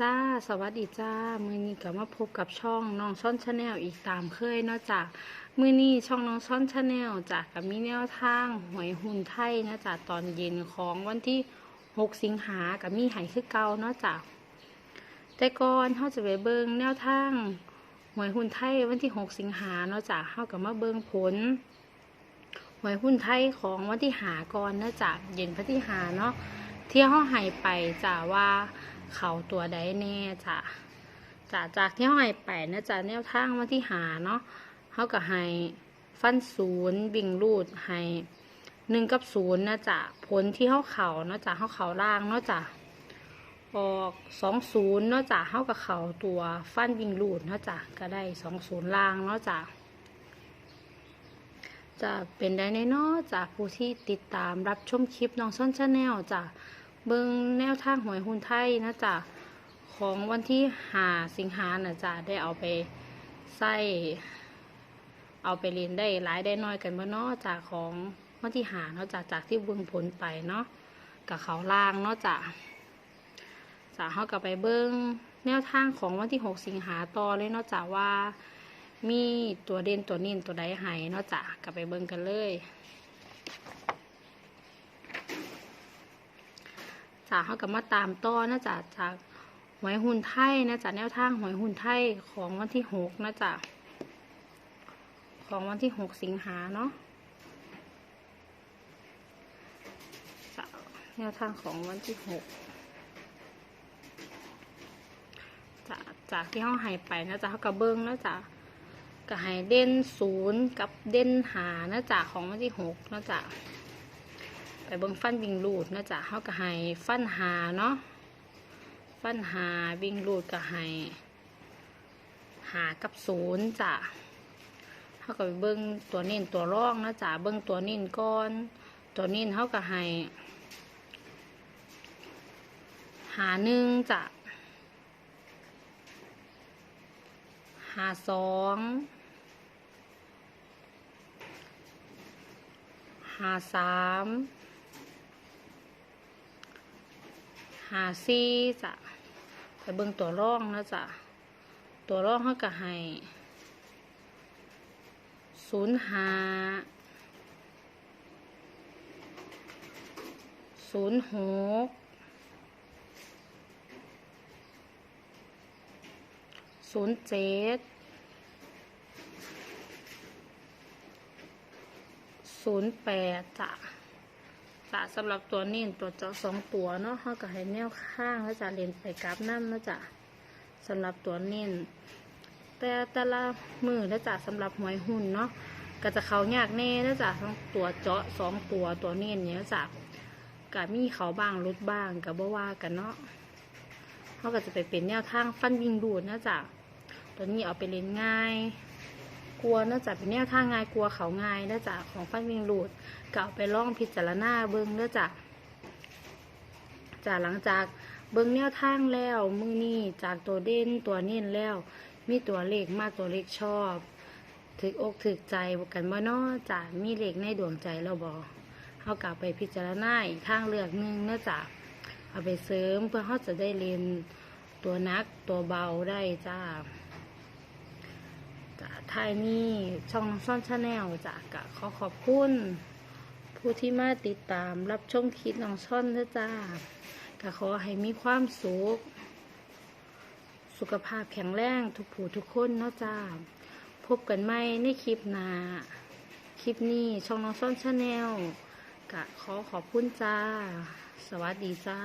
จ้า สวัสดีจ้า มือนี้ก็มาพบกับช่องน้องซ่อนชาแนลอีกตามเคยเนาะจ้ะมือนี้ช่องน้องซ่อนชาแนลจ้ะกับมีแนวทางหวยหุ่นไทยนะจ้ะตอนเย็นของวันที่ 6 สิงหากับมีไห้คือเก่าเนาะจ้ะแต่ก่อนเขาจะไปเบิงแนวทางหวยหุ่นไทยวันที่ 6 สิงหาเนาะจ้ะเขากับมาเบิงผลหวยหุ้นไทยของวันที่หาก่อนนะจ้ะเย็นพระที่หาเนาะที่เขาให้ไปจ้ะว่า เขาตัวใดแน่จ้ะจากจากที่เขาให้ไปนะจ้ะแนวทางว่าที่หาเนาะเขาก็ให้ฟันศูนย์บิ่งรูดให้หนึ่งกับศูนย์นะจ้ะผลที่เขาเข่าเนาะจ้ะเขาเข่าล่างเนาะจ้ะออกสองศูนย์เนาะจ้ะเขากับเขาตัวฟันบิ่งรูดเนาะจ้ะก็ได้สองศูนย์ล่างเนาะจ้ะจะเป็นได้แน่นอจากผู้ที่ติดตามรับชมคลิปน้องซ่อนชาแนลจ้ะ เบิ่งแนวทางหวยหุ้นไทยนะจ๊ะของวันที่หาสิงหานะจ๊ะได้เอาไปใส่เอาไปเรียนได้หลายได้น้อยกันเมื่เนาะจากของวันที่หาเนาะจากจากที่เบิ่งผลไปเนาะกับเขาล่างเนาะจ้ะจ้ะเขากลับไปเบิ่งแนวทางของวันที่หกสิงหาต่อเลยเนาะจ้ะว่า มีตัวเด่นตัวนิ่นตัวใดหายเนาะจ้ะกลับไปเบิ่งกันเลย จ้ะเขากับมาตามต่อนะจ้ะจากหวยหุ่นไทยนะจ้ะแนวทางหวยหุ่นไทยของวันที่หกนะจ้ะของวันที่หกสิงหาเนาะจ้ะแนวทางของวันที่หกจ้ะจากที่เขาหายไปนะจ้ะเขากับเบิ้งนะจ้ะก็ให้เด่นศูนย์กับเด่นหานะจ๊ะของวันที่หกนะจ๊ะ ไปเบิ่งฟันวิ่งรูดนะจ๊ะเขาก็ให้ฟันหาเนาะฟันหาวิ่งรูดก็ให้หากับศูนย์จ้ะเขาก็ไปเบิ่งตัวนิ่นตัวร่องนะจ๊ะเบิ่งตัวนิ่นก่อน ตัวนิ่นเขาก็ให้หาหนึ่งจ้ะหาสองหาสาม หาสี่จ้ะไปเบิ่งตัวร่องนะจ๊ะตัวร่องเขาก็ให้ศูนย์หาศูนย์หกศูนย์เจ็ดศูนย์แปดจ้ะ จ้ะสำหรับตัวนี้ตัวเจาะสองตัวเนาะเขาก็ให้แนวข้างแล้วจะเรียนไปกราฟนั่นนะจ๊ะสำหรับตัวนี้แต่แต่ละมือแล้วจ้ะสำหรับหวยหุ่นเนาะก็จะเขายากแน่แล้วจ้ะทั้งตัวเจาะสองตัวตัวนี้เนี้ยจ้ะก็มีเขาบ้างรุดบ้างกับบ่ว่ากันเนาะเขาก็จะไปเป็นแนวทางฟันวิ่งดูดนะจ๊ะตัวนี้เอาไปเล่นง่าย กลัวเนื่องจากเป็นแนวทางง่ายกลัวเขาง่ายเนื่องจากของฟันวิงรูดก็เอาไปล่องพิจารณาเบิ้งเนื่องจากจากหลังจากเบิ้งแนวทางแล้วมือนี้จากตัวเด่นตัวเน้นแล้ว มีตัวเลขมากตัวเลขชอบถึกอกถึกใจบกันบ่นาะจากมีเลขในดวงใจเราบอเขากลับไปพิจารณาอีกทางเลือกหนึงเนื่องจากเอาไปเสริมเพื่อเขาจะได้เรียนตัวนักตัวเบาได้จ้า จ้ะท้ายนี้ช่องน้องซ่อนชาแนลจ้ะกะขอขอบคุณผู้ที่มาติดตามรับชมคลิปน้องซ่อนด้วยจ้ากะขอให้มีความสุข สุขภาพแข็งแรงทุกผู้ทุกคนเนาะจ้าพบกันใหม่ในคลิปหน้าคลิปนี้ช่องน้องซ่อนชาแนลกะขอขอบคุณจ้า สวัสดีจ้า